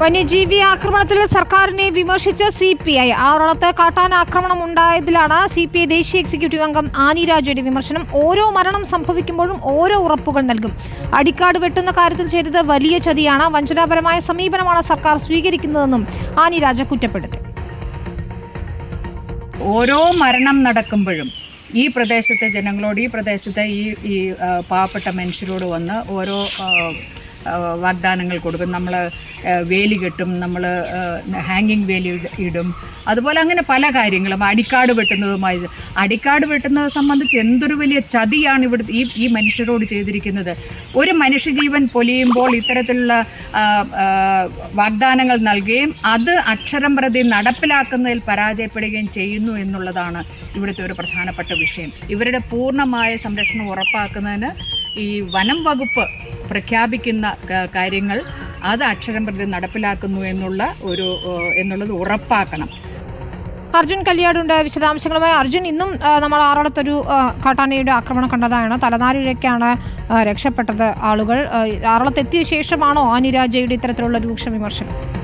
വന്യജീവി ആക്രമണത്തിൽ സർക്കാരിനെ വിമർശിച്ച സി പി ഐ ആറളത്ത് കാട്ടാന ആക്രമണം ഉണ്ടായതിലാണ് സി പി ഐ ദേശീയ എക്സിക്യൂട്ടീവ് അംഗം ആനി രാജയുടെ വിമർശനം. ഓരോ മരണം സംഭവിക്കുമ്പോഴും ഓരോ ഉറപ്പുകൾ നൽകും. അടിക്കാട് വെട്ടുന്ന കാര്യത്തിൽ ചെയ്തത് വലിയ ചതിയാണ്. വഞ്ചനാപരമായ സമീപനമാണ് സർക്കാർ സ്വീകരിക്കുന്നതെന്നും ആനി രാജ കുറ്റപ്പെടുത്തി. ഓരോ മരണം നടക്കുമ്പോഴും ഈ പ്രദേശത്തെ ജനങ്ങളോട് ഈ പ്രദേശത്തെ ഈ ഈ പാവപ്പെട്ട മനുഷ്യരോട് വന്ന് ഓരോ വാഗ്ദാനങ്ങൾ കൊടുക്കും. നമ്മൾ വേലി കെട്ടും നമ്മൾ ഹാങ്ങിങ് വേലി ഇടും അതുപോലെ അങ്ങനെ പല കാര്യങ്ങളും. അടിക്കാട് വെട്ടുന്നതുമായി അടിക്കാട് വെട്ടുന്നത് സംബന്ധിച്ച് എന്തൊരു വലിയ ചതിയാണ് ഇവിടെ ഈ ഈ മനുഷ്യരോട് ചെയ്തിരിക്കുന്നത്. ഒരു മനുഷ്യജീവൻ പൊലിയുമ്പോൾ ഇത്തരത്തിലുള്ള വാഗ്ദാനങ്ങൾ നൽകുകയും അത് അക്ഷരം പ്രതി നടപ്പിലാക്കുന്നതിൽ പരാജയപ്പെടുകയും ചെയ്യുന്നു എന്നുള്ളതാണ് ഇവിടുത്തെ ഒരു പ്രധാനപ്പെട്ട വിഷയം. ഇവരുടെ പൂർണമായ സംരക്ഷണം ഉറപ്പാക്കുന്നതിന് ഈ വനം വകുപ്പ് പ്രഖ്യാപിക്കുന്ന കാര്യങ്ങൾ അത് അക്ഷരം പ്രതി നടപ്പിലാക്കുന്നു എന്നുള്ള ഒരു എന്നുള്ളത് ഉറപ്പാക്കണം. അർജുൻ കല്യാടുണ്ട്. വിശദാംശങ്ങളുമായി അർജുൻ ഇന്നും നമ്മൾ ആറളത്തൊരു കാട്ടാനയുടെ ആക്രമണം കണ്ടതാണ്. തലനാരിഴയ്ക്കാണ് രക്ഷപ്പെട്ടത് ആളുകൾ. ആറളത്തെത്തിയ ശേഷമാണോ ആനിരാജയുടെ ഇത്തരത്തിലുള്ള രൂക്ഷ വിമർശനം?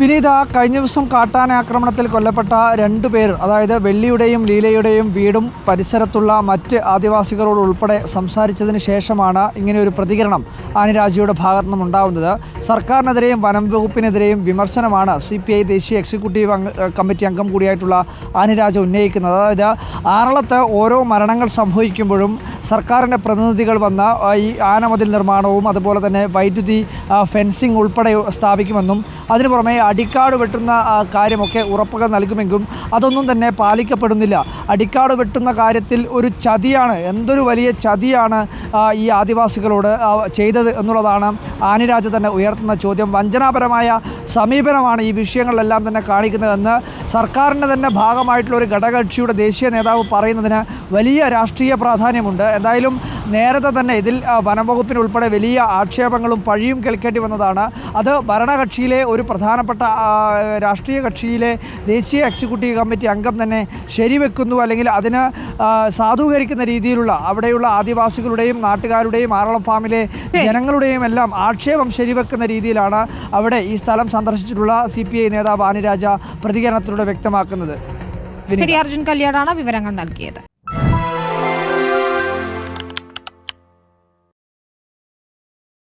വിനീത കഴിഞ്ഞ ദിവസം കാട്ടാന ആക്രമണത്തിൽ കൊല്ലപ്പെട്ട രണ്ടു പേർ അതായത് വെള്ളിയുടെയും ലീലയുടെയും വീടും പരിസരത്തുള്ള മറ്റ് ആദിവാസികളോട് ഉൾപ്പെടെ സംസാരിച്ചതിന് ശേഷമാണ് ഇങ്ങനെ ഒരു പ്രതികരണം ആനിരാജിയുടെ ഭാഗത്തു നിന്നും ഉണ്ടാവുന്നത് സർക്കാരിനെതിരെയും വനം വകുപ്പിനെതിരെയും വിമർശനമാണ് സി പി ഐ ദേശീയ എക്സിക്യൂട്ടീവ് കമ്മിറ്റി അംഗം കൂടിയായിട്ടുള്ള ആനിരാജ ഉന്നയിക്കുന്നത്. അതായത് ആറളത്ത് ഓരോ മരണങ്ങൾ സംഭവിക്കുമ്പോഴും സർക്കാരിന്റെ പ്രതിനിധികൾ വന്ന ഈ ആനമതിൽ നിർമ്മാണവും അതുപോലെ തന്നെ വൈദ്യുതി ഫെൻസിംഗ് ഉൾപ്പെടെ സ്ഥാപിക്കുമെന്നും അതിനു പുറമെ അടിക്കാട് വെട്ടുന്ന കാര്യമൊക്കെ ഉറപ്പുകൾ നൽകുമെങ്കിലും അതൊന്നും തന്നെ പാലിക്കപ്പെടുന്നില്ല. അടിക്കാട് വെട്ടുന്ന കാര്യത്തിൽ ഒരു ചതിയാണ് എന്തൊരു വലിയ ചതിയാണ് ഈ ആദിവാസികളോട് ചെയ്തത് എന്നുള്ളതാണ് ആനിരാജ് തന്നെ ഉയർത്തുന്ന ചോദ്യം. വഞ്ചനാപരമായ സമീപനമാണ് ഈ വിഷയങ്ങളിലെല്ലാം തന്നെ കാണിക്കുന്നതെന്ന് സർക്കാരിന്റെ തന്നെ ഭാഗമായിട്ടുള്ള ഒരു ഘടകകക്ഷിയുടെ ദേശീയ നേതാവ് പറയുന്നതിന് വലിയ രാഷ്ട്രീയ പ്രാധാന്യമുണ്ട്. എന്തായാലും നേരത്തെ തന്നെ ഇതിൽ വനംവകുപ്പിന് ഉൾപ്പെടെ വലിയ ആക്ഷേപങ്ങളും പഴിയും കേൾക്കേണ്ടി വന്നതാണ്. അത് ഭരണകക്ഷിയിലെ ഒരു പ്രധാനപ്പെട്ട രാഷ്ട്രീയ കക്ഷിയിലെ ദേശീയ എക്സിക്യൂട്ടീവ് കമ്മിറ്റി അംഗം തന്നെ ശരിവെക്കുന്നു. അല്ലെങ്കിൽ അതിന് സാധൂകരിക്കുന്ന രീതിയിലുള്ള അവിടെയുള്ള ആദിവാസികളുടെയും നാട്ടുകാരുടെയും ആറളം ഫാമിലെ ജനങ്ങളുടെയും എല്ലാം ആക്ഷേപം ശരിവെക്കുന്ന രീതിയിലാണ് അവിടെ ഈ സ്ഥലം സന്ദർശിച്ചിട്ടുള്ള സി പി ഐ നേതാവ് ആനിരാജ പ്രതികരണത്തിലൂടെ വ്യക്തമാക്കുന്നത്. അർജുൻ കല്യാണാണ് വിവരങ്ങൾ നൽകിയത്.